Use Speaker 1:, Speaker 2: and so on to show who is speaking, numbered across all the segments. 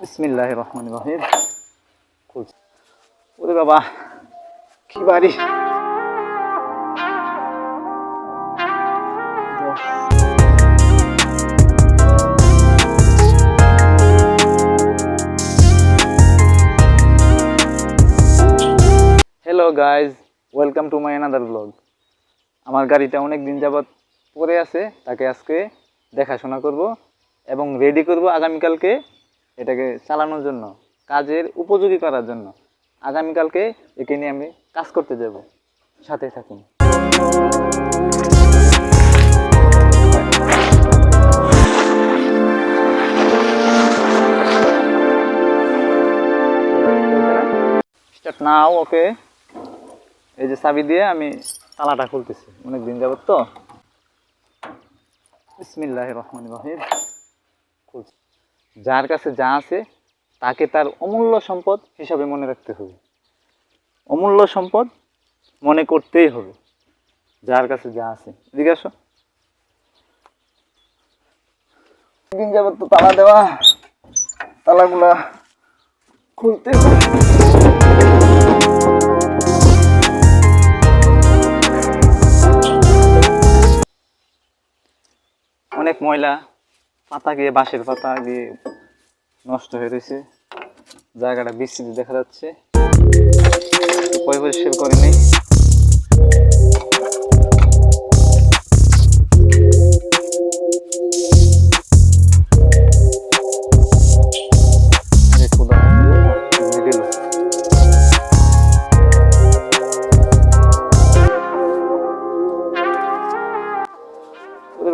Speaker 1: বিসমিল্লাহ রহমান রহিম ওরে বাবা, কি বাড়ি? Hello guys welcome to my another blog আমার গাড়িটা অনেক দিন যাবৎ পরে আছে, তাকে আজকে দেখাশোনা করব এবং রেডি করব আগামীকালকে এটাকে চালানোর জন্য, কাজের উপযোগী করার জন্য, আগামীকালকে একে নিয়ে আমি কাজ করতে যাব। সাথে থাকুন। নাও ওকে এই যে চাবি দিয়ে আমি তালাটা খুলতেছি। অনেক দিন যাবত তো। বিসমিল্লাহ রহমান রহিম। খুলছি। যার কাছে যা আছে, তাকে তার অমূল্য সম্পদ হিসাবে মনে রাখতে হবে। অমূল্য সম্পদ মনে করতেই হবে, যার কাছে যা আছে। এদিকে আসো। দিন যাবত তো তালা দেওয়া, তালাগুলা খুলতে অনেক ময়লা পাতা গিয়ে, বাঁশের পাতা গিয়ে নষ্ট হয়ে রয়েছে। জায়গাটা বিস্তৃতি দেখা যাচ্ছে। পয় পরিষ্কার করেনি।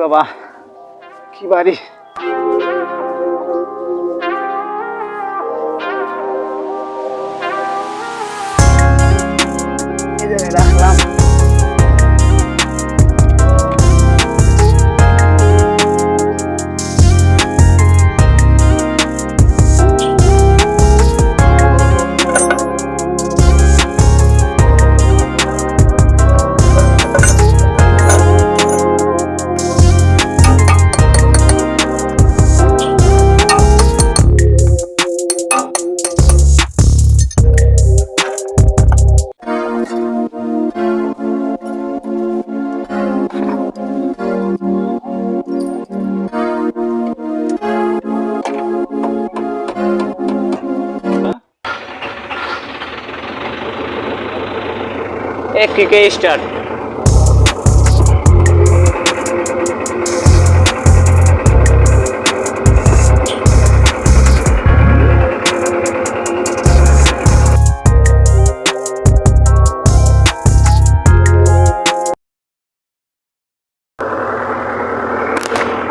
Speaker 1: বাবা, কি বাড়ি? এক ক্লিকে স্টার্ট।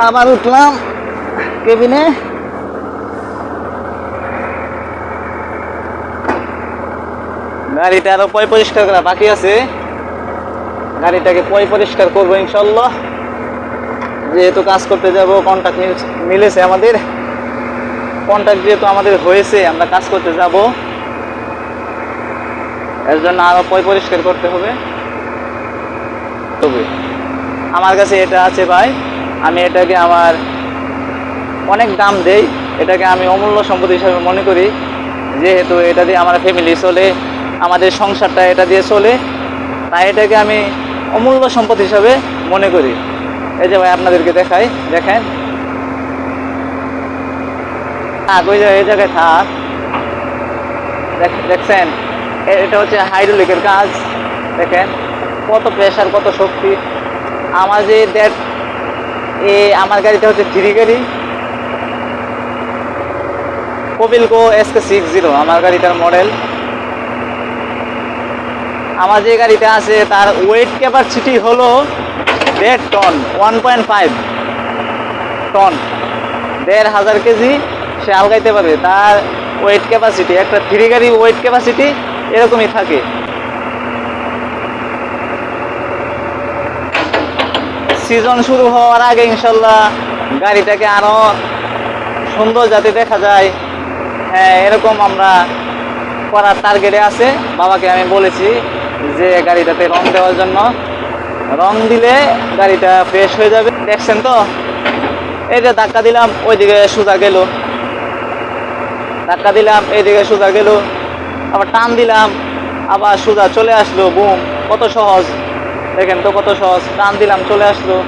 Speaker 1: আবার উঠলাম কেবিনে। গাড়িটা আরও পয় পরিষ্কার করা বাকি আছে। গাড়িটাকে পয় পরিষ্কার করব ইনশাল্লাহ। যেহেতু কাজ করতে যাব কন্ট্যাক্ট মিলেছে আমাদের। কন্ট্যাক্ট যেহেতু আমাদের হয়েছে, আমরা কাজ করতে যাব। এর জন্য আরও পয় পরিষ্কার করতে হবে। তবে আমার কাছে এটা আছে ভাই, আমি এটাকে আমার অনেক দাম দেই। এটাকে আমি অমূল্য সম্পদ হিসাবে মনে করি। যেহেতু এটা দিয়ে আমার ফ্যামিলি চলে, আমাদের সংসারটা এটা দিয়ে চলে, তাই এটাকে আমি অমূল্য সম্পদ হিসাবে মনে করি। এই যে ভাই আপনাদেরকে দেখাই, দেখেন। ওই এই জায়গায় থাক। দেখ- দেখছেন? এটা হচ্ছে হাইড্রোলিকের কাজ। দেখেন, কত প্রেশার কত শক্তি। আমার যে দেড় এ, আমার গাড়িটা হচ্ছে থ্রি গাড়ি। কপিলকো এসকে সিক্স জিরো আমার গাড়িটার মডেল আমার যে গাড়িটা আছে, তার ওয়েট ক্যাপাসিটি হলো দেড় ton one point five ton দেড় হাজার কেজি সে আলগাইতে পারবে। তার ওয়েট ক্যাপাসিটি একটা থ্রি গাড়ি ওয়েট ক্যাপাসিটি এরকমই থাকে। সিজন শুরু হওয়ার আগে ইনশাল্লাহ গাড়িটাকে আরও সুন্দর যাতে দেখা যায়। হ্যাঁ এরকম আমরা করার টার্গেটে আছে। বাবাকে আমি বলেছি যে গাড়িটাতে রং দেওয়ার জন্য। রং দিলে গাড়িটা ফ্রেশ হয়ে যাবে। দেখছেন তো? এই যে ধাক্কা দিলাম, ওইদিকে সোজা গেল। ধাক্কা দিলাম, এইদিকে সোজা গেল। আবার টান দিলাম, আবার সোজা চলে আসলো, বুম, কত সহজ। দেখেন তো কত সহজ, টান দিলাম, চলে আসলো।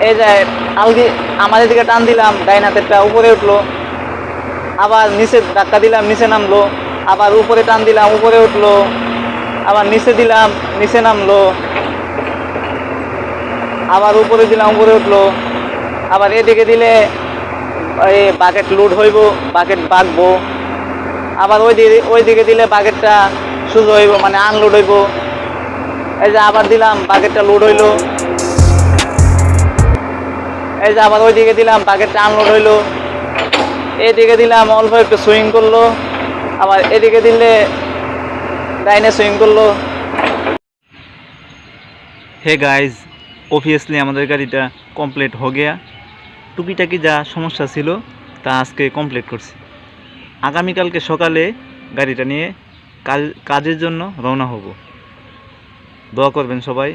Speaker 1: এই যে আলদি আমাদের দিকে টান দিলাম, ডাইন হাতেরটা উপরে উঠল। আবার নিচে ধাক্কা দিলাম, নিচে নামলো। আবার উপরে টান দিলাম, উপরে উঠল। আবার নিচে দিলাম, নিচে নামলো। আবার উপরে দিলাম, উপরে উঠল। আবার এদিকে দিলে এই বাকেট লোড হইব, বাকেট বাঁকবো। আবার ওই দিকে ওই দিকে দিলে বাকেটটা সোজা হইব মানে আনলোড হইব। এই যে আবার দিলাম, বাকেটটা লোড হইল। এই যে আবার ওই দিকে দিলাম, বাকেটটা আনলোড হইল। এদিকে দিলাম অল্প একটু সুইং করল, আবার এদিকে দিলে ডাইনে সুইং করল। হে গাইজ অবভিয়াসলি আমাদের গাড়িটা কমপ্লিট হয়ে গিয়া। টুকিটাকি যা সমস্যা ছিল, তা আজকে কমপ্লিট করছি। আগামীকালকে সকালে গাড়িটা নিয়ে কাজ কাজের জন্য রওনা হব। দোয়া করবেন সবাই,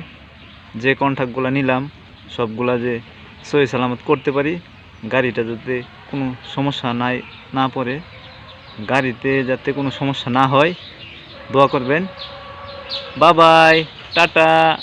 Speaker 1: যে কন্ট্রাক্টগুলো নিলাম, সবগুলা যে সহি সালামত করতে পারি গাড়িটা যাতে কোনো সমস্যা নাই, না পড়ে। গাড়িতে যাতে কোনো সমস্যা না হয়, দোয়া করবেন। বাবাই টাটা।